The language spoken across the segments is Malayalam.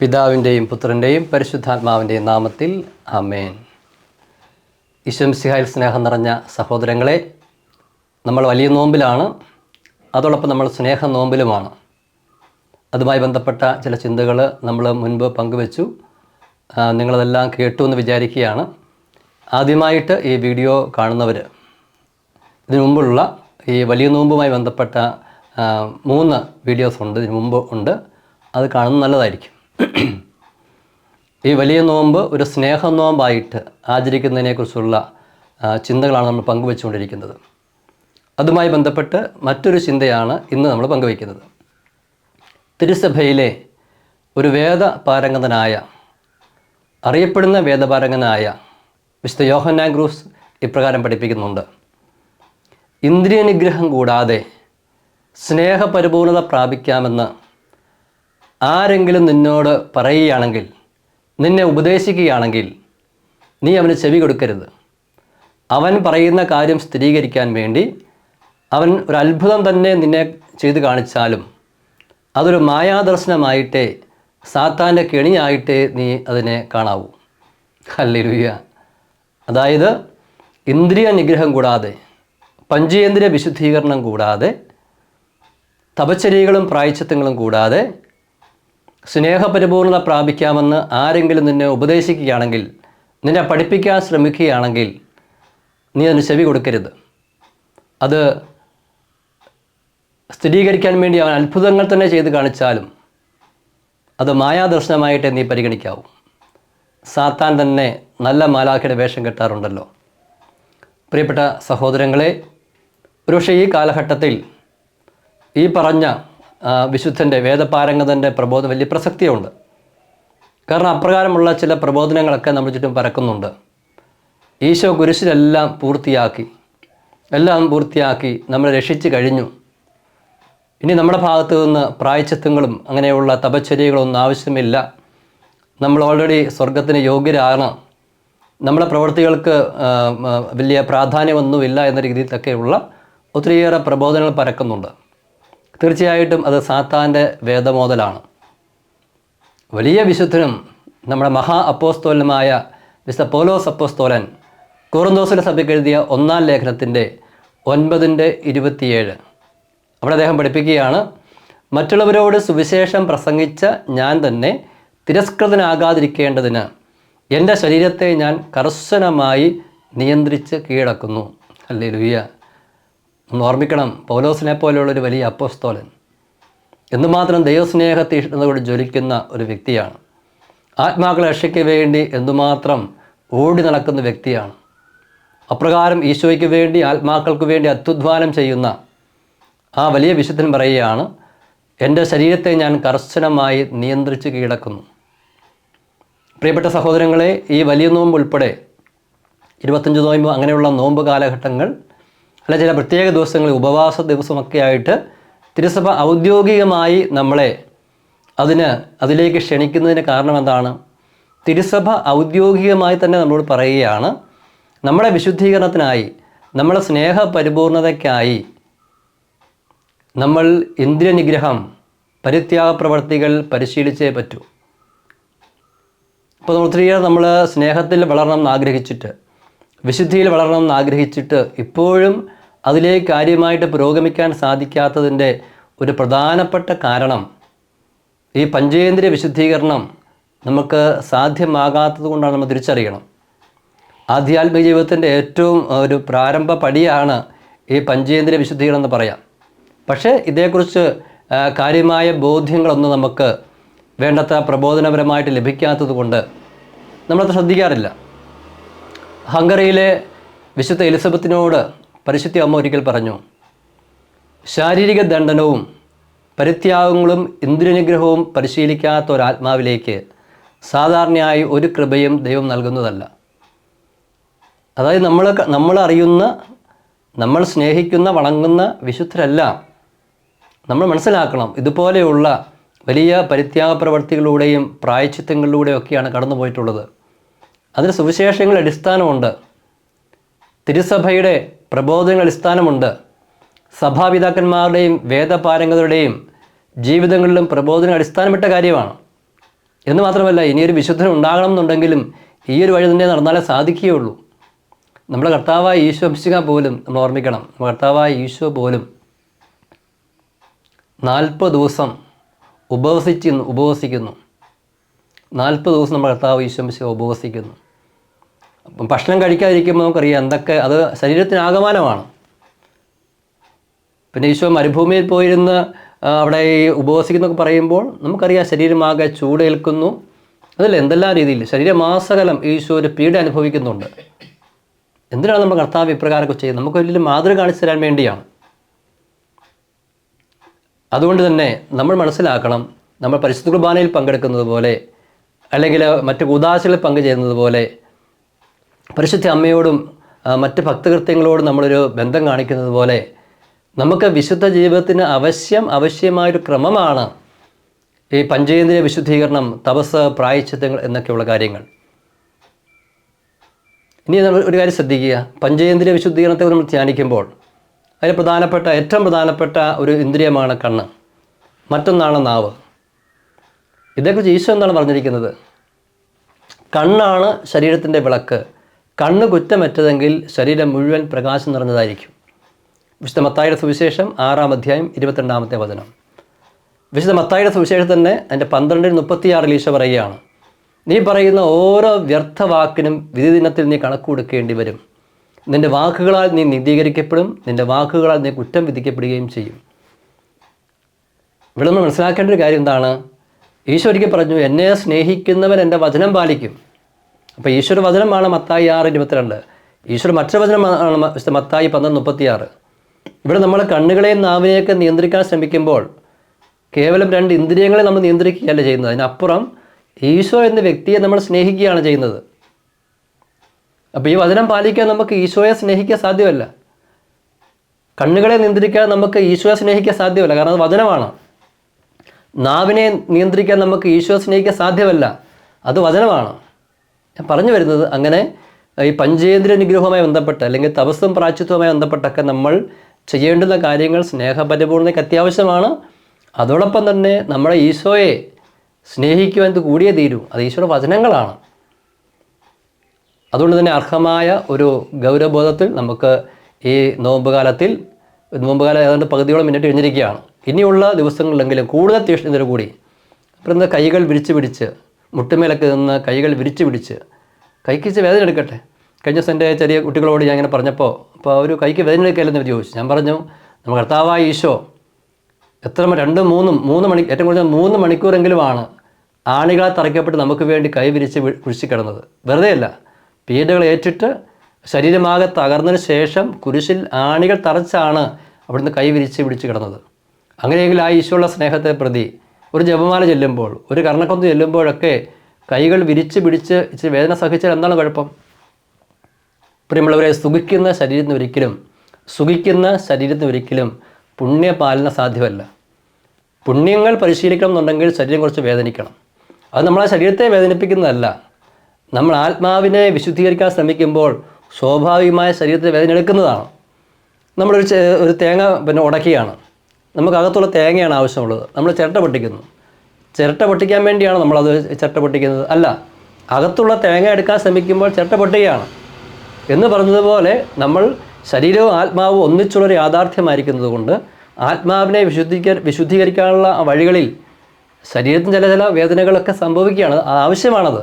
പിതാവിന്റെയും പുത്രന്റെയും പരിശുദ്ധാത്മാവിന്റെയും നാമത്തിൽ അമേൻ ഈശ്വംസിഹായിൽ സ്നേഹം നിറഞ്ഞ സഹോദരങ്ങളെ നമ്മൾ വലിയ നോമ്പിലാണ് അതോടൊപ്പം നമ്മൾ സ്നേഹ നോമ്പിലുമാണ്. അതുമായി ബന്ധപ്പെട്ട ചില ചിന്തകൾ നമ്മൾ മുൻപ് പങ്കുവച്ചു. നിങ്ങളതെല്ലാം കേട്ടു എന്ന് വിചാരിക്കുകയാണ്. ആദ്യമായിട്ട് ഈ വീഡിയോ കാണുന്നവർ ഇതിനു മുമ്പുള്ള ഈ വലിയ നോമ്പുമായി ബന്ധപ്പെട്ട മൂന്ന് വീഡിയോസ് ഉണ്ട് ഇതിനു മുമ്പ് ഉണ്ട്. അത് കാണുന്നത് നല്ലതായിരിക്കും. ഈ വലിയ നോമ്പ് ഒരു സ്നേഹ നോമ്പായിട്ട് ആചരിക്കുന്നതിനെക്കുറിച്ചുള്ള ചിന്തകളാണ് നമ്മൾ പങ്കുവെച്ചുകൊണ്ടിരിക്കുന്നത്. അതുമായി ബന്ധപ്പെട്ട് മറ്റൊരു ചിന്തയാണ് ഇന്ന് നമ്മൾ പങ്കുവയ്ക്കുന്നത് തിരുസഭയിലെ ഒരു വേദ പാരംഗതനായ അറിയപ്പെടുന്ന വേദപാരംഗനായ വിശുദ്ധ യോഹന്നാൻ ഗ്രൂസ് ഇപ്രകാരം പഠിപ്പിക്കുന്നുണ്ട്. ഇന്ദ്രിയ നിഗ്രഹം കൂടാതെ സ്നേഹപരിപൂർണത പ്രാപിക്കാമെന്ന് ആരെങ്കിലും നിന്നോട് പറയുകയാണെങ്കിൽ നിന്നെ ഉപദേശിക്കുകയാണെങ്കിൽ നീ അവന് ചെവി കൊടുക്കരുത്. അവൻ പറയുന്ന കാര്യം സ്ഥിരീകരിക്കാൻ വേണ്ടി അവൻ ഒരു അത്ഭുതം തന്നെ നിന്നെ ചെയ്തു കാണിച്ചാലും അതൊരു മായാദർശനമായിട്ടേ സാത്താന്റെ കെണിയായിട്ടേ നീ അതിനെ കാണാവൂ. ഹല്ലേലൂയ. അതായത് ഇന്ദ്രിയ നിഗ്രഹം കൂടാതെ പഞ്ചേന്ദ്രിയ വിശുദ്ധീകരണം കൂടാതെ തപചര്യകളും പ്രായച്ചിത്തങ്ങളും കൂടാതെ സ്നേഹപരിപൂർണത പ്രാപിക്കാമെന്ന് ആരെങ്കിലും നിന്നെ ഉപദേശിക്കുകയാണെങ്കിൽ നിന്നെ പഠിപ്പിക്കാൻ ശ്രമിക്കുകയാണെങ്കിൽ നീ അതിന് ചെവി കൊടുക്കരുത്. അത് സ്ഥിരീകരിക്കാൻ വേണ്ടി അവൻ അത്ഭുതങ്ങൾ തന്നെ ചെയ്ത് കാണിച്ചാലും അത് മായാദർശനമായിട്ടേ നീ പരിഗണിക്കാവൂ. സാത്താൻ തന്നെ നല്ല മാലാഖയുടെ വേഷം കെട്ടാറുണ്ടല്ലോ. പ്രിയപ്പെട്ട സഹോദരങ്ങളെ ഒരുപക്ഷെ ഈ കാലഘട്ടത്തിൽ ഈ പറഞ്ഞ വിശുദ്ധന്റെ വേദപാരംഗതന്റെ പ്രബോധ വലിയ പ്രസക്തിയുണ്ട്. കാരണം അപ്രകാരമുള്ള ചില പ്രബോധനങ്ങളൊക്കെ നമ്മൾ ചുറ്റും പരക്കുന്നുണ്ട്. ഈശോ കുരിശിലെല്ലാം പൂർത്തിയാക്കി എല്ലാം പൂർത്തിയാക്കി നമ്മളെ രക്ഷിച്ചു കഴിഞ്ഞു. ഇനി നമ്മുടെ ഭാഗത്തു നിന്ന് പ്രായച്ചിത്തങ്ങളും അങ്ങനെയുള്ള തപശ്ചര്യകളൊന്നും ആവശ്യമില്ല. നമ്മൾ ഓൾറെഡി സ്വർഗത്തിന് യോഗ്യരാണ്. നമ്മുടെ പ്രവൃത്തികൾക്ക് വലിയ പ്രാധാന്യമൊന്നുമില്ല എന്ന രീതിയിലൊക്കെയുള്ള ഒത്തിരിയേറെ പ്രബോധനങ്ങൾ പരക്കുന്നുണ്ട്. തീർച്ചയായിട്ടും അത് സാത്താന്റെ വേദമോതലാണ്. വലിയ വിശുദ്ധനും നമ്മുടെ മഹാ അപ്പോസ്തോലനുമായ മിസ്റ്റർ പോലോസ് അപ്പോസ്തോലൻ കോറന്തോസിലെ സഭയ്ക്ക് എഴുതിയ ഒന്നാം ലേഖനത്തിന്റെ ഒൻപതിന്റെ ഇരുപത്തിയേഴ്. അവിടെ അദ്ദേഹം പഠിപ്പിക്കുകയാണ് മറ്റുള്ളവരോട് സുവിശേഷം പ്രസംഗിച്ച ഞാൻ തന്നെ തിരസ്കൃതനാകാതിരിക്കേണ്ടതിന് എന്റെ ശരീരത്തെ ഞാൻ കർശനമായി നിയന്ത്രിച്ച് കീഴടക്കുന്നു. അല്ലേ ലുയ്യ ഒന്ന് ഓർമ്മിക്കണം പൗലോസിനെ പോലെയുള്ളൊരു വലിയ അപ്പോസ്തോലൻ. എന്തുമാത്രം ദൈവസ്നേഹതീഷ്ണതയോട് ജ്വലിക്കുന്ന ഒരു വ്യക്തിയാണ്. ആത്മാക്കളെ രക്ഷയ്ക്ക് വേണ്ടി എന്തുമാത്രം ഓടി നടക്കുന്ന വ്യക്തിയാണ്. അപ്രകാരം ഈശോയ്ക്ക് വേണ്ടി ആത്മാക്കൾക്ക് വേണ്ടി അത്യുധ്വാനം ചെയ്യുന്ന ആ വലിയ വിശുദ്ധൻ പറയുകയാണ് എന്റെ ശരീരത്തെ ഞാൻ കർശനമായി നിയന്ത്രിച്ച് കീഴടക്കുന്നു. പ്രിയപ്പെട്ട സഹോദരങ്ങളെ ഈ വലിയ നോമ്പ് ഉൾപ്പെടെ ഇരുപത്തഞ്ച് നോയമ്പ് അങ്ങനെയുള്ള നോമ്പ് കാലഘട്ടങ്ങൾ അല്ല ചില പ്രത്യേക ദിവസങ്ങളിൽ ഉപവാസ ദിവസമൊക്കെ ആയിട്ട് തിരുസഭ ഔദ്യോഗികമായി നമ്മളെ അതിന് അതിലേക്ക് ക്ഷണിക്കുന്നതിന് കാരണം എന്താണ്? തിരുസഭ ഔദ്യോഗികമായി തന്നെ നമ്മളോട് പറയുകയാണ് നമ്മുടെ വിശുദ്ധീകരണത്തിനായി നമ്മളെ സ്നേഹ പരിപൂർണതയ്ക്കായി നമ്മൾ ഇന്ദ്രിയനിഗ്രഹം പരിത്യാഗ പ്രവർത്തികൾ പരിശീലിച്ചേ പറ്റൂ. അപ്പോൾ ഒത്തിരിയേറെ നമ്മൾ സ്നേഹത്തിൽ വളരണം എന്ന് ആഗ്രഹിച്ചിട്ട് വിശുദ്ധിയിൽ വളരണം എന്ന് ആഗ്രഹിച്ചിട്ട് ഇപ്പോഴും അതിലേക്ക് കാര്യമായിട്ട് പുരോഗമിക്കാൻ സാധിക്കാത്തതിന്റെ ഒരു പ്രധാനപ്പെട്ട കാരണം ഈ പഞ്ചേന്ദ്രിയ വിശുദ്ധീകരണം നമുക്ക് സാധ്യമാകാത്തത് കൊണ്ടാണ് നമ്മൾ തിരിച്ചറിയണം. ആധ്യാത്മിക ജീവിതത്തിന്റെ ഏറ്റവും ഒരു പ്രാരംഭ പടിയാണ് ഈ പഞ്ചേന്ദ്രിയ വിശുദ്ധീകരണം എന്ന് പറയാം. പക്ഷേ ഇതേക്കുറിച്ച് കാര്യമായ ബോധ്യങ്ങളൊന്നും നമുക്ക് വേണ്ടത്ര പ്രബോധനപരമായിട്ട് ലഭിക്കാത്തത് കൊണ്ട് നമ്മളത് ശ്രദ്ധിക്കാറില്ല. ഹംഗറിയിലെ വിശുദ്ധ എലിസബത്തിനോട് പരിശുദ്ധ അമ്മ ഒരിക്കൽ പറഞ്ഞു ശാരീരിക ദണ്ഡനവും പരിത്യാഗങ്ങളും ഇന്ദ്രിയനുഗ്രഹവും പരിശീലിക്കാത്ത ഒരാത്മാവിലേക്ക് സാധാരണയായി ഒരു കൃപയും ദൈവം നൽകുന്നതല്ല. അതായത് നമ്മൾ നമ്മൾ അറിയുന്ന നമ്മൾ സ്നേഹിക്കുന്ന വണങ്ങുന്ന വിശുദ്ധരെല്ലാം നമ്മൾ മനസ്സിലാക്കണം. ഇതുപോലെയുള്ള വലിയ പരിത്യാഗ പ്രവർത്തികളിലൂടെയും പ്രായച്ചിത്തങ്ങളിലൂടെയും ഒക്കെയാണ് കടന്നു പോയിട്ടുള്ളത്. അതിന് സുവിശേഷങ്ങൾ അടിസ്ഥാനമുണ്ട്. തിരുസഭയുടെ പ്രബോധനങ്ങൾ അടിസ്ഥാനമുണ്ട്. സഭാപിതാക്കന്മാരുടെയും വേദപാരംഗതരുടെയും ജീവിതങ്ങളിലും പ്രബോധനം അടിസ്ഥാനമിട്ട കാര്യമാണ്. എന്ന് മാത്രമല്ല ഇനിയൊരു വിശുദ്ധൻ ഉണ്ടാകണം എന്നുണ്ടെങ്കിലും ഈ ഒരു വഴി തന്നെ നടന്നാലേ സാധിക്കുകയുള്ളൂ. നമ്മുടെ കർത്താവായ ഈശോ അംശിക പോലും നമ്മൾ ഓർമ്മിക്കണം. കർത്താവായ ഈശോ പോലും നാൽപ്പത് ദിവസം ഉപവസിച്ചിരുന്നു ഉപവസിക്കുന്നു. നാൽപ്പത് ദിവസം നമ്മുടെ കർത്താവ് ഈശോ അംശിക ഉപവസിക്കുന്നു. അപ്പം ഭക്ഷണം കഴിക്കാതിരിക്കുമ്പോൾ നമുക്കറിയാം എന്തൊക്കെ അത് ശരീരത്തിന് ആകമാനമാണ്. പിന്നെ ഈശോ മരുഭൂമിയിൽ പോയിരുന്ന് അവിടെ ഈ ഉപവസിക്കുന്നൊക്കെ പറയുമ്പോൾ നമുക്കറിയാം ശരീരമാകെ ചൂടേൽക്കുന്നു. അതല്ല എന്തെല്ലാം രീതിയിൽ? ശരീരമാസകലം ഈശോ ഒരു പീഡ അനുഭവിക്കുന്നുണ്ട്. എന്തിനാണ് നമ്മൾ കർത്താവ് ഇപ്രകാരമൊക്കെ ചെയ്യുന്നത്? നമുക്ക് വലിയ മാതൃക കാണിച്ചു തരാൻ വേണ്ടിയാണ്. അതുകൊണ്ട് തന്നെ നമ്മൾ മനസ്സിലാക്കണം നമ്മൾ പരിശുദ്ധ കുർബാനയിൽ പങ്കെടുക്കുന്നത് പോലെ അല്ലെങ്കിൽ മറ്റ് ഉദാശകളിൽ പങ്കുചേരുന്നത് പോലെ പരിശുദ്ധ അമ്മയോടും മറ്റ് ഭക്തകൃത്യങ്ങളോടും നമ്മളൊരു ബന്ധം കാണിക്കുന്നത് പോലെ നമുക്ക് വിശുദ്ധ ജീവിതത്തിന് അവശ്യം ആവശ്യമായൊരു ക്രമമാണ് ഈ പഞ്ചേന്ദ്രിയ വിശുദ്ധീകരണം തപസ് പ്രായച്ചിത്തങ്ങൾ എന്നൊക്കെയുള്ള കാര്യങ്ങൾ. ഇനി നമ്മൾ ഒരു കാര്യം ശ്രദ്ധിക്കുക. പഞ്ചേന്ദ്രിയ വിശുദ്ധീകരണത്തെ നമ്മൾ ധ്യാനിക്കുമ്പോൾ അതിൽ പ്രധാനപ്പെട്ട ഏറ്റവും പ്രധാനപ്പെട്ട ഒരു ഇന്ദ്രിയമാണ് കണ്ണ്. മറ്റൊന്നാണ് നാവ്. ഇതേക്കുറിച്ച് ഈശോ എന്താണ് പറഞ്ഞിരിക്കുന്നത്? കണ്ണാണ് ശരീരത്തിന്റെ വിളക്ക്. കണ്ണ് കുറ്റമറ്റതെങ്കിൽ ശരീരം മുഴുവൻ പ്രകാശം നിറഞ്ഞതായിരിക്കും. വിശുദ്ധ മത്തായിയുടെ സുവിശേഷം ആറാം അധ്യായം ഇരുപത്തിരണ്ടാമത്തെ വചനം. വിശുദ്ധ മത്തായിയുടെ സുവിശേഷം തന്നെ അതിന്റെ പന്ത്രണ്ടിൽ മുപ്പത്തിയാറിൽ ഈശോ പറയുകയാണ് നീ പറയുന്ന ഓരോ വ്യർത്ഥ വാക്കിനും വിധി ദിനത്തിൽ നീ കണക്ക് കൊടുക്കേണ്ടി വരും. നിന്റെ വാക്കുകളാൽ നീ നീതീകരിക്കപ്പെടും നിന്റെ വാക്കുകളാൽ നീ കുറ്റം വിധിക്കപ്പെടുകയും ചെയ്യും. ഇവിടെ നമ്മൾ മനസ്സിലാക്കേണ്ട ഒരു കാര്യം എന്താണ്? ഈശോ പറഞ്ഞു എന്നെ സ്നേഹിക്കുന്നവൻ എന്റെ വചനം പാലിക്കും. അപ്പോൾ ഈശ്വര വചനമാണ് മത്തായി ആറ് ഇരുപത്തിരണ്ട്. ഈശ്വര മറ്റൊരു വചനമാണ് മത്തായി പന്ത്രണ്ട് മുപ്പത്തിയാറ്. ഇവിടെ നമ്മൾ കണ്ണുകളെയും നാവിനെയൊക്കെ നിയന്ത്രിക്കാൻ ശ്രമിക്കുമ്പോൾ കേവലം രണ്ട് ഇന്ദ്രിയങ്ങളെ നമ്മൾ നിയന്ത്രിക്കുകയല്ല ചെയ്യുന്നത്. അതിനപ്പുറം ഈശോ എന്ന വ്യക്തിയെ നമ്മൾ സ്നേഹിക്കുകയാണ് ചെയ്യുന്നത്. അപ്പോൾ ഈ വചനം പാലിക്കാൻ നമുക്ക് ഈശോയെ സ്നേഹിക്കാൻ സാധ്യമല്ല. കണ്ണുകളെ നിയന്ത്രിക്കാൻ നമുക്ക് ഈശോയെ സ്നേഹിക്കാൻ സാധ്യമല്ല. കാരണം അത് വചനമാണ്. നാവിനെ നിയന്ത്രിക്കാൻ നമുക്ക് ഈശോയെ സ്നേഹിക്കാൻ സാധ്യമല്ല. അത് വചനമാണ്. പറഞ്ഞു വരുന്നത് അങ്ങനെ ഈ പഞ്ചേന്ദ്രിയ നിഗ്രഹവുമായി ബന്ധപ്പെട്ട് അല്ലെങ്കിൽ തപസ്സും പ്രാച്യത്വവുമായി ബന്ധപ്പെട്ടൊക്കെ നമ്മൾ ചെയ്യേണ്ടുന്ന കാര്യങ്ങൾ സ്നേഹപരിപൂർണയ്ക്ക് അത്യാവശ്യമാണ്. അതോടൊപ്പം തന്നെ നമ്മളെ ഈശോയെ സ്നേഹിക്കുവാൻ കൂടിയേ തീരൂ. അത് ഈശോയുടെ വചനങ്ങളാണ്. അതുകൊണ്ട് തന്നെ അർഹമായ ഒരു ഗൗരവബോധത്തിൽ നമുക്ക് ഈ നോമ്പുകാലത്തിൽ നോമ്പുകാലം ഏതാണ്ട് പകുതിയോളം മിനിറ്റ് കഴിഞ്ഞിരിക്കുകയാണ്. ഇനിയുള്ള ദിവസങ്ങളിലെങ്കിലും കൂടുതൽ തീഷ്ണതയോടു കൂടി അപ്പം കൈകൾ വിരിച്ചു പിടിച്ച് മുട്ടുമേലൊക്കെ നിന്ന് കൈകൾ വിരിച്ചു പിടിച്ച് കൈക്ക് ഇച്ചിരി വേദന എടുക്കട്ടെ. കഴിഞ്ഞ ദിവസം എന്റെ ചെറിയ കുട്ടികളോട് ഞാൻ ഇങ്ങനെ പറഞ്ഞപ്പോൾ അപ്പോൾ അവർ കൈക്ക് വേദന എടുക്കില്ലെന്ന് ചോദിച്ചു. ഞാൻ പറഞ്ഞു നമ്മൾ കർത്താവായ ഈശോ എത്ര രണ്ടും മൂന്നും മൂന്ന് മണി ഏറ്റവും കൂടുതൽ മൂന്ന് മണിക്കൂറെങ്കിലുമാണ് ആണികളെ തറയ്ക്കപ്പെട്ട് നമുക്ക് വേണ്ടി കൈ വിരിച്ച് കുഴിച്ചു കിടന്നത്. വെറുതെ അല്ല പീഡകൾ ഏറ്റിട്ട് ശരീരമാകെ തകർന്നതിന് ശേഷം കുരിശിൽ ആണികൾ തറച്ചാണ് അവിടുന്ന് കൈ വിരിച്ച് പിടിച്ച് കിടന്നത്. അങ്ങനെയെങ്കിൽ ആ ഈശോയുള്ള സ്നേഹത്തെ പ്രതി ഒരു ജപമാല ചെല്ലുമ്പോൾ ഒരു കർണക്കൊന്ന് ചെല്ലുമ്പോഴൊക്കെ കൈകൾ വിരിച്ച് പിടിച്ച് ഇച്ചിരി വേദന സഹിച്ചാൽ എന്താണ് കുഴപ്പം? പ്രിയമുള്ളവരെ സുഖിക്കുന്ന ശരീരത്തിന് ഒരിക്കലും സുഖിക്കുന്ന ശരീരത്തിന് ഒരിക്കലും പുണ്യപാലന സാധ്യമല്ല. പുണ്യങ്ങൾ പരിശീലിക്കണം എന്നുണ്ടെങ്കിൽ ശരീരം കുറച്ച് വേദനിക്കണം. അത് നമ്മളെ ശരീരത്തെ വേദനിപ്പിക്കുന്നതല്ല. നമ്മൾ ആത്മാവിനെ വിശുദ്ധീകരിക്കാൻ ശ്രമിക്കുമ്പോൾ സ്വാഭാവികമായ ശരീരത്തെ വേദന എടുക്കുന്നതാണ്. നമ്മളൊരു ഒരു തേങ്ങ പിന്നെ ഉടക്കുകയാണ് നമുക്ക് അകത്തുള്ള തേങ്ങയാണ് ആവശ്യമുള്ളത്. നമ്മൾ ചിരട്ട പൊട്ടിക്കുന്നു. ചിരട്ട പൊട്ടിക്കാൻ വേണ്ടിയാണ് നമ്മളത് ചിരട്ട പൊട്ടിക്കുന്നത്. അല്ല അകത്തുള്ള തേങ്ങ എടുക്കാൻ ശ്രമിക്കുമ്പോൾ ചിരട്ട പൊട്ടുകയാണ്. എന്ന് പറഞ്ഞതുപോലെ നമ്മൾ ശരീരവും ആത്മാവും ഒന്നിച്ചുള്ളൊരു യാഥാർത്ഥ്യമായിരിക്കുന്നത് കൊണ്ട് ആത്മാവിനെ വിശുദ്ധീക വിശുദ്ധീകരിക്കാനുള്ള വഴികളിൽ ശരീരത്തിന് ചില ചില വേദനകളൊക്കെ സംഭവിക്കുകയാണ്. ആവശ്യമാണത്.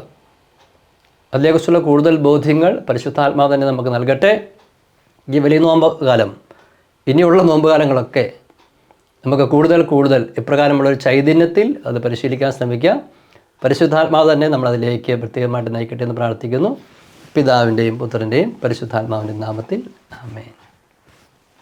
അതിനെക്കുറിച്ചുള്ള കൂടുതൽ ബോധ്യങ്ങൾ പരിശുദ്ധാത്മാവ് തന്നെ നമുക്ക് നൽകട്ടെ. ഈ വലിയ നോമ്പ് കാലം ഇനിയുള്ള നോമ്പ് കാലങ്ങളൊക്കെ നമുക്ക് കൂടുതൽ കൂടുതൽ ഇപ്രകാരമുള്ള ഒരു ചൈതന്യത്തിൽ അത് പരിശീലിക്കാൻ ശ്രമിക്കാം. പരിശുദ്ധാത്മാവ് തന്നെ നമ്മളതിലേക്ക് പ്രത്യേകമായിട്ട് നയിക്കട്ടെ എന്ന് പ്രാർത്ഥിക്കുന്നു. പിതാവിന്റെയും പുത്രന്റെയും പരിശുദ്ധാത്മാവിന്റെയും നാമത്തിൽ. ആമേൻ.